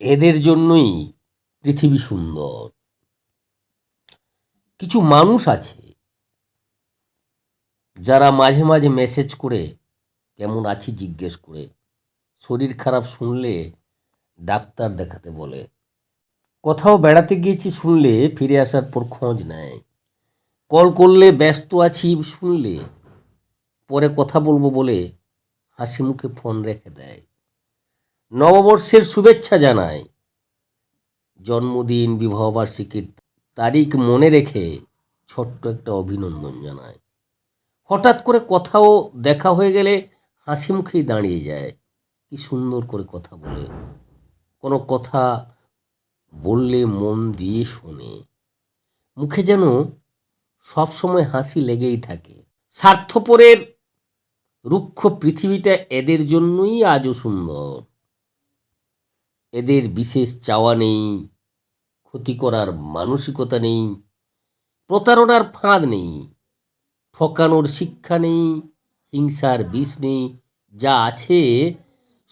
এদের জন্যই পৃথিবী সুন্দর। কিছু মানুষ আছে যারা মাঝে মাঝে মেসেজ করে, কেমন আছি জিজ্ঞেস করে। শরীর খারাপ শুনলে ডাক্তার দেখাতে বলে। কোথাও বেড়াতে গিয়েছি শুনলে ফিরে আসার পর খোঁজ নেয়। কল করলে ব্যস্ত আছি শুনলে, পরে কথা বলব বলে হাসি মুখে ফোন রেখে দেয়। নববর্ষের শুভেচ্ছা জানায়। জন্মদিন, বিবাহবার্ষিকীর তারিখ মনে রেখে ছোট্ট একটা অভিনন্দন জানায়। হঠাৎ করে কথাও দেখা হয়ে গেলে হাসি মুখেই দাঁড়িয়ে যায়। কি সুন্দর করে কথা বলে। কোনো কথা বললে মন দিয়ে শোনে। মুখে যেন সবসময় হাসি লেগেই থাকে। স্বার্থপরের রুক্ষ পৃথিবীটা এদের জন্যই আজও সুন্দর। এদের বিশেষ চাওয়া নেই, ক্ষতি করার মানসিকতা নেই, প্রতারণার ফাঁদ নেই, ঠকানোর শিক্ষা নেই, হিংসার বিষ নেই, যা আছে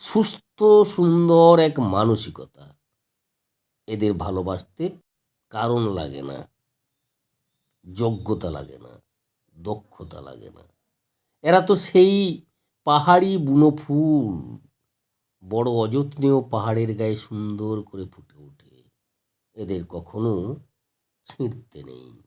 সুস্থ, সুন্দর এক মানসিকতা। এদের ভালোবাসতে কারণ লাগে না, যোগ্যতা লাগে না, দক্ষতা লাগে না। এরা তো সেই পাহাড়ি বুনো ফুল বড় অযত্নেও পাহাড়ের গায়ে সুন্দর করে ফুটে ওঠে। এদের কখনো ছিঁড়তে নেই।